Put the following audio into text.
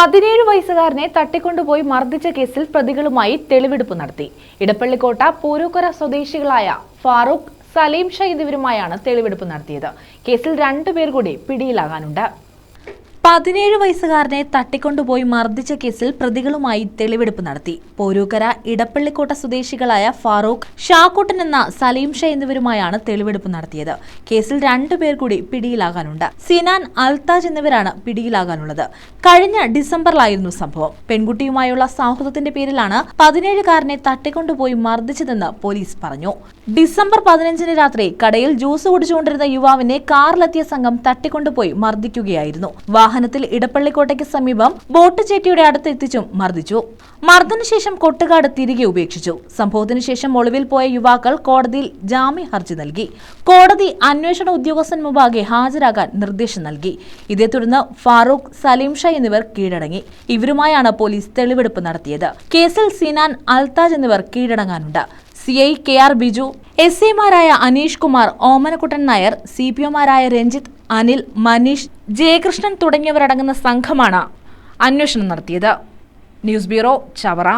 പതിനേഴ് വയസ്സുകാരനെ തട്ടിക്കൊണ്ടുപോയി മർദ്ദിച്ച കേസിൽ പ്രതികളുമായി തെളിവെടുപ്പ് നടത്തി. ഇടപ്പള്ളിക്കോട്ട പൂരൂക്കര സ്വദേശികളായ ഫാറൂഖ് സലീം ഷാ എന്നിവരുമായാണ് തെളിവെടുപ്പ് നടത്തിയത്. കേസിൽ രണ്ടുപേർ കൂടി പിടിയിലാകാനുണ്ട്. പതിനേഴ് വയസ്സുകാരനെ തട്ടിക്കൊണ്ടുപോയി മർദ്ദിച്ച കേസിൽ പ്രതികളുമായി തെളിവെടുപ്പ് നടത്തി. പോരൂക്കര ഇടപ്പള്ളിക്കോട്ട സ്വദേശികളായ ഫാറൂഖ് ഷാക്കൂട്ടൻ എന്ന സലീം ഷെ എന്നിവരുമായാണ് തെളിവെടുപ്പ് നടത്തിയത്. കേസിൽ രണ്ടുപേർ കൂടി പിടിയിലാകാനുണ്ട്. സിനാൻ അൽതാജ് എന്നിവരാണ് പിടിയിലാകാനുള്ളത്. കഴിഞ്ഞ ഡിസംബറിലായിരുന്നു സംഭവം. പെൺകുട്ടിയുമായുള്ള സൗഹൃദത്തിന്റെ പേരിലാണ് പതിനേഴുകാരനെ തട്ടിക്കൊണ്ടുപോയി മർദ്ദിച്ചതെന്ന് പോലീസ് പറഞ്ഞു. ഡിസംബർ പതിനഞ്ചിന് രാത്രി കടയിൽ ജ്യൂസ് കുടിച്ചുകൊണ്ടിരുന്ന യുവാവിനെ കാറിലെത്തിയ സംഘം തട്ടിക്കൊണ്ടുപോയി മർദ്ദിക്കുകയായിരുന്നു. വാഹനത്തിൽ ഇടപ്പള്ളിക്കോട്ടയ്ക്ക് സമീപം ബോട്ട് ചേറ്റിയുടെ അടുത്ത് എത്തിച്ചും മർദ്ദിച്ചു മർദ്ദനശേഷം കൊട്ടുകാട് തിരികെ ഉപേക്ഷിച്ചു. സംഭവത്തിന് ശേഷം ഒളിവിൽ പോയ യുവാക്കൾ കോടതിയിൽ ജാമ്യ ഹർജി നൽകി. കോടതി അന്വേഷണ ഉദ്യോഗസ്ഥൻ മുമ്പാകെ ഹാജരാകാൻ നിർദ്ദേശം നൽകി. ഇതേ തുടർന്ന് ഫാറൂഖ് സലീം ഷാ എന്നിവർ കീഴടങ്ങി. ഇവരുമായാണ് പോലീസ് തെളിവെടുപ്പ് നടത്തിയത്. കേസിൽ സിനാൻ അൽതാജ് എന്നിവർ കീഴടങ്ങാനുണ്ട്. C I K R Biju S എമാരായ Aneesh Kumar Omanakuttan Nair C P ഒമാരായ രഞ്ജിത്ത് അനിൽ മനീഷ് ജയകൃഷ്ണൻ തുടങ്ങിയവരടങ്ങുന്ന സംഘമാണ് അന്വേഷണം നടത്തിയത്. News bureau Chavara.